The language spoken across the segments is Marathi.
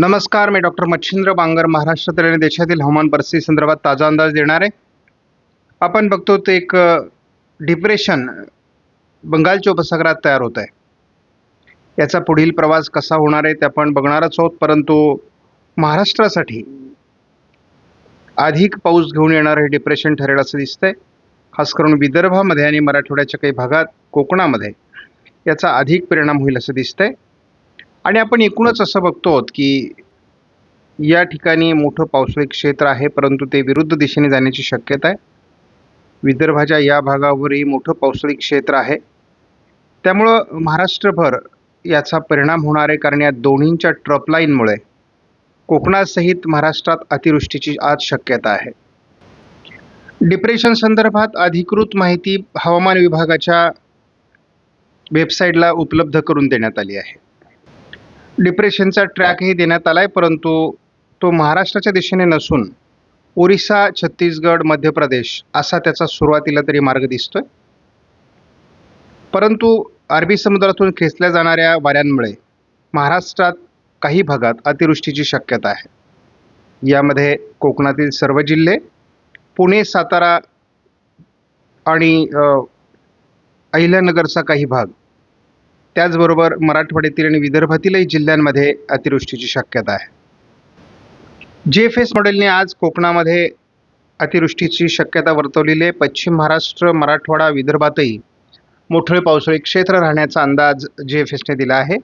नमस्कार मी डॉक्टर मच्छिंद्र बांगर महाराष्ट्रातील आणि देशातील हवामान परिस्थिती संदर्भात ताजा अंदाज देणार आहे. आपण बघतो ते एक डिप्रेशन बंगालच्या उपसागरात तयार होत आहे. याचा पुढील प्रवास कसा होणार आहे ते आपण बघणारच आहोत परंतु महाराष्ट्रासाठी अधिक पाऊस घेऊन येणारं हे डिप्रेशन ठरेल असं दिसतंय. खास करून विदर्भामध्ये आणि मराठवाड्याच्या काही भागात कोकणामध्ये याचा अधिक परिणाम होईल असं दिसतंय. आणि आपण एकूणच असं बघतो आहोत की या ठिकाणी मोठं पावसाळी क्षेत्र आहे परंतु ते विरुद्ध दिशेने जाण्याची शक्यता आहे. विदर्भाच्या या भागावरही मोठं पावसाळी क्षेत्र आहे. त्यामुळं महाराष्ट्रभर याचा परिणाम होणार आहे कारण या दोन्हींच्या ट्रपलाईनमुळे कोकणासहित महाराष्ट्रात अतिवृष्टीची आज शक्यता आहे. डिप्रेशन संदर्भात अधिकृत माहिती हवामान विभागाच्या वेबसाईटला उपलब्ध करून देण्यात आली आहे. डिप्रेशनचा ट्रॅकही देण्यात आला आहे परंतु तो महाराष्ट्राच्या दिशेने नसून ओरिसा छत्तीसगड मध्य प्रदेश असा त्याचा सुरुवातीला तरी मार्ग दिसतोय. परंतु अरबी समुद्रातून खेचल्या जाणाऱ्या वाऱ्यांमुळे महाराष्ट्रात काही भागात अतिवृष्टीची शक्यता आहे. यामध्ये कोकणातील सर्व जिल्हे पुणे सातारा आणि अहिल्यानगरचा काही भाग त्याचबरोबर मराठवाड्यातील आणि विदर्भातीलही जिल्ह्यांमध्ये अतिवृष्टीची शक्यता आहे. जे एफ एस मॉडेलने आज कोकणामध्ये अतिवृष्टीची शक्यता वर्तवलेली आहे. पश्चिम महाराष्ट्र मराठवाडा विदर्भातही मोठे पावसाळी क्षेत्र राहण्याचा अंदाज जे एफ एसने दिला आहे.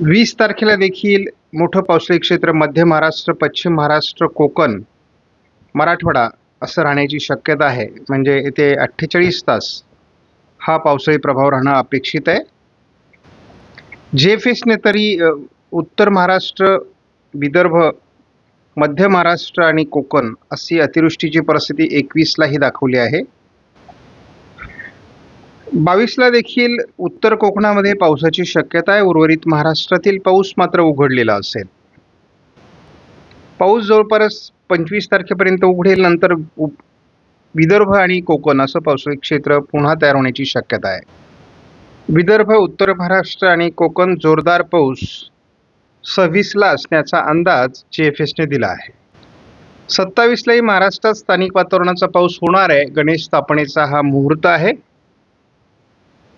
वीस तारखेला देखील मोठं पावसाळी क्षेत्र मध्य महाराष्ट्र पश्चिम महाराष्ट्र कोकण मराठवाडा असं राहण्याची शक्यता आहे. म्हणजे येथे अठ्ठेचाळीस तास हा पावसाळी प्रभाव राहणं अपेक्षित आहे. जे फेसने तरी उत्तर महाराष्ट्र विदर्भ मध्य महाराष्ट्र आणि कोकण अशी अतिवृष्टीची परिस्थिती एकवीसलाही दाखवली आहे. बावीसला देखील उत्तर कोकणामध्ये पावसाची शक्यता आहे. उर्वरित महाराष्ट्रातील पाऊस मात्र उघडलेला असेल. पाऊस जवळपास पंचवीस तारखेपर्यंत उघडेल. नंतर विदर्भ आणि कोकण असं पावसाळी क्षेत्र पुन्हा तयार होण्याची शक्यता आहे. विदर्भ उत्तर महाराष्ट्र आणि कोकण जोरदार पाऊस सव्वीसला असण्याचा अंदाज जे एफ एसने दिला आहे. सत्तावीसलाही महाराष्ट्रात स्थानिक वातावरणाचा पाऊस होणार आहे. गणेश स्थापनेचा हा मुहूर्त आहे.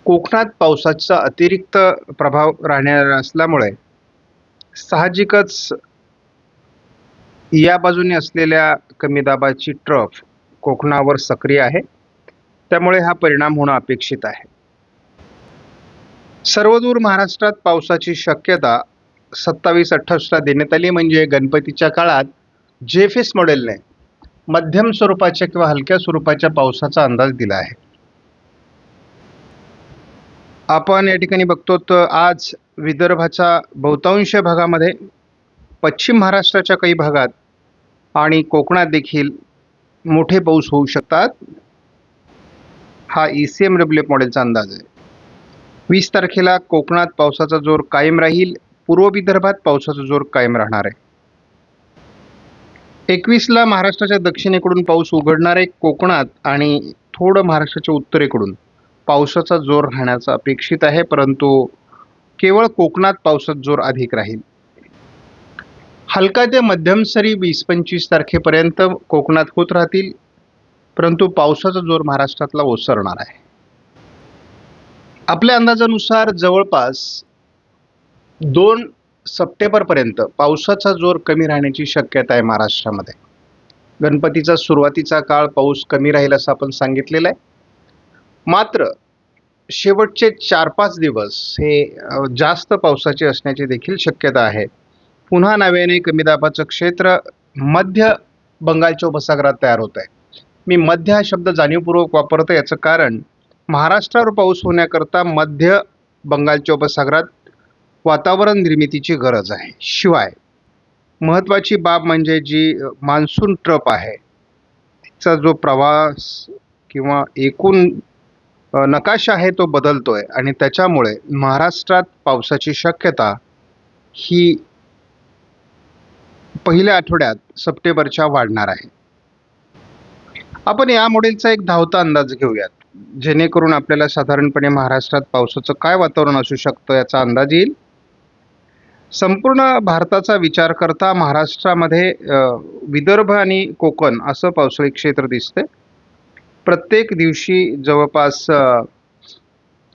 कोकणात पावसाचा अतिरिक्त प्रभाव राहणार असल्यामुळे साहजिकच या बाजूने असलेल्या कमी दाबाची ट्रफ कोकणावर सक्रिय आहे. त्यामुळे हा परिणाम होणं अपेक्षित आहे. सर्वदूर महाराष्ट्रात पावसाची शक्यता सत्तावीस अठ्ठावीसला देण्यात आली म्हणजे गणपतीच्या काळात जेफेस मॉडेलने मध्यम स्वरूपाच्या किंवा हलक्या स्वरूपाच्या पावसाचा अंदाज दिला आहे. आपण या ठिकाणी बघतो तर आज विदर्भाच्या बहुतांश भागामध्ये पश्चिम महाराष्ट्राच्या काही भागात आणि कोकणात देखील मोठे पाऊस होऊ शकतात. हा E C M W F मॉडेलचा अंदाज आहे. वीस तारखेला कोकणात पावसाचा जोर कायम राहील. पूर्व विदर्भात पावसाचा जोर कायम राहणार आहे. एकवीसला महाराष्ट्राच्या दक्षिणेकडून पाऊस उघडणार आहे कोकणात आणि थोडं महाराष्ट्राच्या उत्तरेकडून. पावसाचा जोर राहण्याचा अपेक्षित आहे परंतु केवळ कोकणात पावसाचा जोर अधिक राहील. हलका ते मध्यम सरी वीस पंचवीस तारखेपर्यंत कोकणात होत राहतील परंतु पावसाचा जोर महाराष्ट्रातला ओसरणार आहे. आपल्या अंदाजानुसार जवळपास दोन सप्टेंबरपर्यंत पावसाचा जोर कमी राहण्याची शक्यता आहे महाराष्ट्रामध्ये. गणपतीचा सुरुवातीचा काळ पाऊस कमी राहील असं आपण सांगितलेलं आहे. मात्र शेवटचे चार पाच दिवस हे जास्त पावसाचे असण्याची देखील शक्यता आहे. पुन्हा नव्याने कमी दाबाचं क्षेत्र मध्य बंगालच्या उपसागरात तयार होत आहे मी मध्य हा शब्द जाणीवपूर्वक वापरतो याचं कारण महाराष्ट्रावर पाऊस होण्याकरता मध्य बंगालच्या उपसागरात वातावरण निर्मितीची गरज आहे. शिवाय महत्त्वाची बाब म्हणजे जी मान्सून ट्रप आहे तिचा जो प्रवास किंवा एकूण नकाशा आहे तो बदलतोय आणि त्याच्यामुळे महाराष्ट्रात पावसाची शक्यता ही पहिल्या आठवड्यात सप्टेंबरच्या वाढणार आहे. आपण या मॉडेलचा एक धावता अंदाज घेऊयात. जेणेकरून आपल्याला साधारणपणे महाराष्ट्रात पावसाचं काय वातावरण असू शकतं याचा अंदाज येईल. संपूर्ण भारताचा विचार करता महाराष्ट्रामध्ये विदर्भ आणि कोकण असं पावसाळी क्षेत्र दिसतंय. प्रत्येक दिवशी जवळपास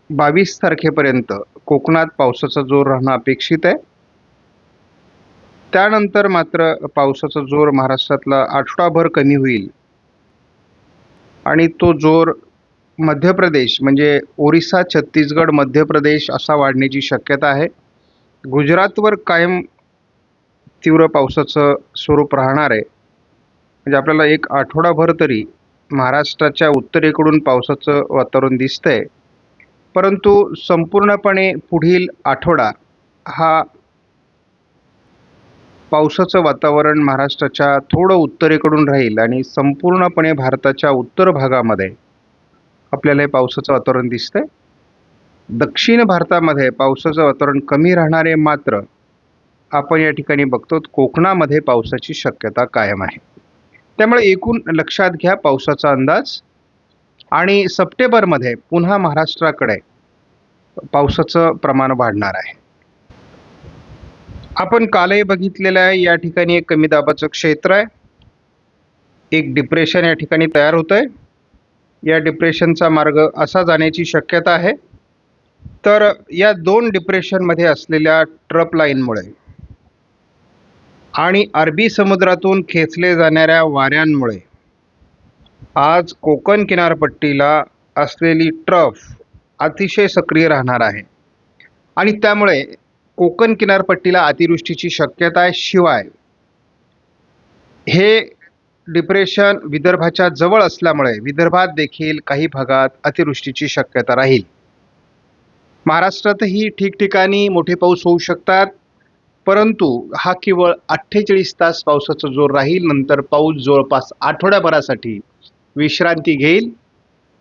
बावीस तारखेपर्यंत कोकणात पावसाचा जोर राहणं अपेक्षित आहे. त्यानंतर मात्र पावसाचा जोर महाराष्ट्रातला आठवडाभर कमी होईल. आणि तो जोर मध्य प्रदेश म्हणजे ओरिसा छत्तीसगड मध्य प्रदेश असा वाढण्याची शक्यता आहे. गुजरातवर कायम तीव्र पावसाचं स्वरूप राहणार आहे. म्हणजे आपल्याला एक आठवडाभर तरी महाराष्ट्राच्या उत्तरेकडून पावसाचं वातावरण दिसतंय. परंतु संपूर्णपणे पुढील आठवडा हा पावसाचं वातावरण महाराष्ट्राच्या थोडं उत्तरेकडून राहील आणि संपूर्णपणे भारताच्या उत्तर भागामध्ये आपल्याला हे पावसाचं वातावरण दिसतंय. दक्षिण भारतामध्ये पावसाचं वातावरण कमी राहणारे मात्र आपण या ठिकाणी बघतो कोकणामध्ये पावसाची शक्यता कायम आहे. त्यामुळे एकूण लक्षात घ्या पावसाचा अंदाज. आणि सप्टेंबरमध्ये पुन्हा महाराष्ट्राकडे पावसाचं प्रमाण वाढणार आहे. आपण कालही बघितलेलं आहे या ठिकाणी एक कमी दाबाचं क्षेत्र आहे. एक डिप्रेशन या ठिकाणी तयार होतं आहे या डिप्रेशनचा मार्ग असा जाण्याची शक्यता आहे. तर या दोन डिप्रेशनमध्ये असलेल्या ट्रप लाईनमुळे आणि अरबी समुद्रातून खेचले जाणाऱ्या वाऱ्यांमुळे आज कोकण किनारपट्टीला असलेली ट्रफ अतिशय सक्रिय राहणार आहे. आणि त्यामुळे कोकण किनारपट्टीला अतिवृष्टीची शक्यता आहे शिवाय हे डिप्रेशन विदर्भाच्या जवळ असल्यामुळे विदर्भात देखील काही भागात अतिवृष्टीची शक्यता राहील. महाराष्ट्रातही ठिकठिकाणी मोठे पाऊस होऊ शकतात परंतु हा केवळ अठ्ठेचाळीस तास पावसाचा जोर राहील नंतर पाऊस जवळपास आठवड्याभरासाठी विश्रांती घेईल.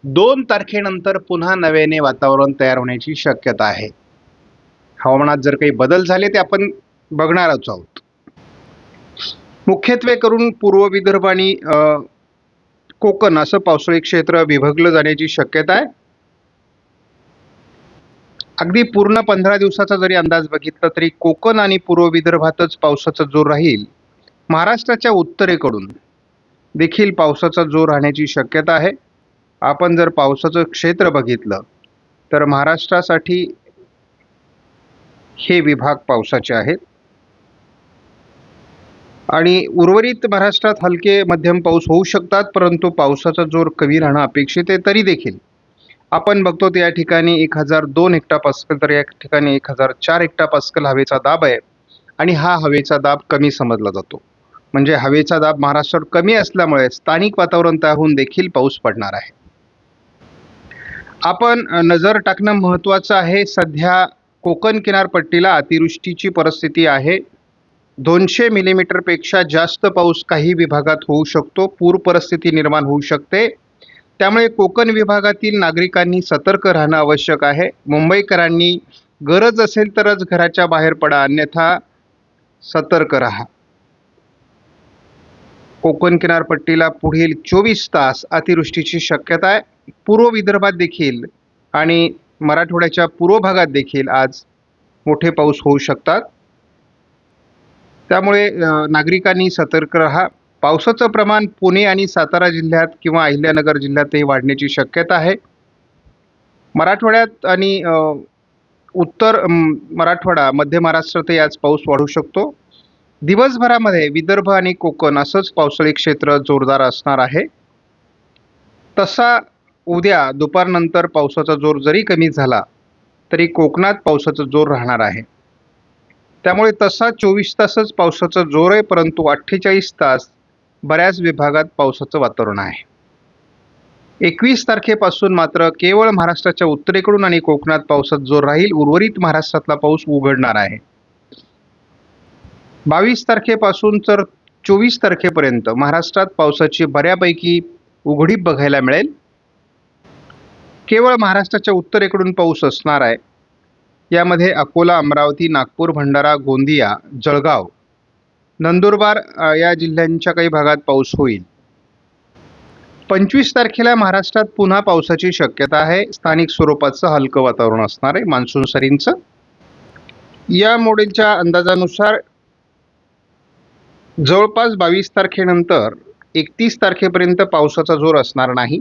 दोन तारखेनंतर पुन्हा नव्याने वातावरण तयार होण्याची शक्यता आहे. हवामानात जर काही बदल झाले ते आपण बघणारच आहोत. मुख्यत्वे करून पूर्व विदर्भ आणि कोकण असं पावसाळी क्षेत्र विभागलं जाण्याची शक्यता आहे. अगदी पूर्ण पंधरा दिवसाचा जरी अंदाज बघितला तरी कोकण आणि पूर्व विदर्भातच पावसाचा जोर राहील. महाराष्ट्राच्या उत्तरेकडून देखील पावसाचा जोर राहण्याची शक्यता आहे. आपण जर पावसाचं क्षेत्र बघितलं तर महाराष्ट्रासाठी हे विभाग पावसाचे आहेत. आणि उर्वरित महाराष्ट्रात हलके मध्यम पाऊस होऊ शकतात परंतु पावसाचा जोर कमी राहणं अपेक्षित आहे तरी देखील. आपण बघतो या ठिकाणी एक हजार दोन हेक्टा पास्कल तर या ठिकाणी एक हजार चार हेक्टा पास्कल हवेचा दाब आहे आणि हा हवेचा दाब कमी समजला जातो. म्हणजे हवेचा दाब महाराष्ट्रात कमी असल्यामुळे स्थानिक वातावरण तयार होऊन देखील पाऊस पडणार आहे. आपण नजर टाकणं महत्त्वाचं आहे. सध्या कोकण किनारपट्टीला अतिवृष्टीची परिस्थिती आहे. दोनशे मिलीमीटरपेक्षा जास्त पाऊस काही विभागात होऊ शकतो. पूर परिस्थिती निर्माण होऊ शकते. त्यामुळे कोकण विभागातील नागरिकांनी सतर्क राहणं आवश्यक आहे. मुंबईकरांनी गरज असेल तरच घराच्या बाहेर पडा अन्यथा सतर्क राहा. कोकण किनारपट्टीला पुढील चोवीस तास अतिवृष्टीची शक्यता आहे. पूर्व विदर्भात देखील आणि मराठवाड्याच्या पूर्व भागात देखील आज मोठे पाऊस होऊ शकतात. त्यामुळे नागरिकांनी सतर्क राहा. पावसाचं प्रमाण पुणे आणि सातारा जिल्ह्यात किंवा अहिल्यानगर जिल्ह्यातही वाढण्याची शक्यता आहे. मराठवाड्यात आणि उत्तर मराठवाडा मध्य महाराष्ट्रातही आज पाऊस वाढू शकतो. दिवसभरामध्ये विदर्भ आणि कोकण असंच पावसाळी क्षेत्र जोरदार असणार आहे. तसा उद्या दुपारनंतर पावसाचा जोर जरी कमी झाला तरी कोकणात पावसाचा जोर राहणार आहे. त्यामुळे तसा चोवीस तासच पावसाचा जोर आहे परंतु अठ्ठेचाळीस तास बऱ्याच विभागात पावसाचं वातावरण आहे. एकवीस तारखेपासून मात्र केवळ महाराष्ट्राच्या उत्तरेकडून आणि कोकणात पावसात जोर राहील उर्वरित महाराष्ट्रातला पाऊस उघडणार आहे. बावीस तारखेपासून तर चोवीस तारखेपर्यंत महाराष्ट्रात पावसाची बऱ्यापैकी उघडीप बघायला मिळेल. केवळ महाराष्ट्राच्या उत्तरेकडून पाऊस असणार आहे. यामध्ये अकोला अमरावती नागपूर भंडारा गोंदिया जळगाव नंदुरबार या जिल्ह्यांच्या काही भागात पाऊस होईल. पंचवीस तारखेला महाराष्ट्रात पुन्हा पावसाची शक्यता आहे. स्थानिक स्वरूपाचं हलकं वातावरण असणार आहे मान्सून सरींचं. या मॉडेलच्या अंदाजानुसार जवळपास बावीस तारखेनंतर एकतीस तारखेपर्यंत पावसाचा जोर असणार नाही.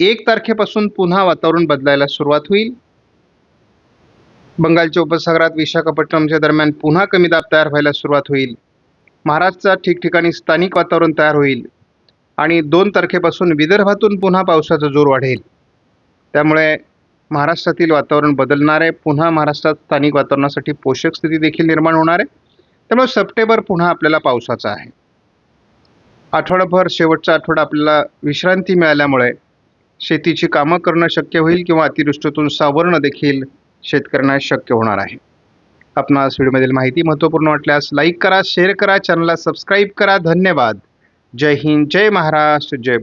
एक तारखेपासून पुन्हा वातावरण बदलायला सुरुवात होईल. बंगालच्या उपसागरात विशाखापट्टणमच्या दरम्यान पुन्हा कमी दाब तयार व्हायला सुरुवात होईल. महाराष्ट्रात ठिकठिकाणी स्थानिक वातावरण तयार होईल आणि दोन तारखेपासून विदर्भातून पुन्हा पावसाचा जोर वाढेल. त्यामुळे महाराष्ट्रातील वातावरण बदलणार आहे. पुन्हा महाराष्ट्रात स्थानिक वातावरणासाठी पोषक स्थिती देखील निर्माण होणार आहे. त्यामुळे सप्टेंबर पुन्हा आपल्याला पावसाचा आहे. आठवडाभर शेवटचा आठवडा आपल्याला विश्रांती मिळाल्यामुळे शेतीची कामं करणं शक्य होईल किंवा अतिवृष्टीतून सावरणं देखील शेतकऱ्यांना शक्य होणार आहे. आपणास व्हिडिओमधील माहिती महत्त्वपूर्ण वाटल्यास लाईक करा शेअर करा चॅनलला सबस्क्राईब करा. धन्यवाद. जय हिंद जय महाराष्ट्र जय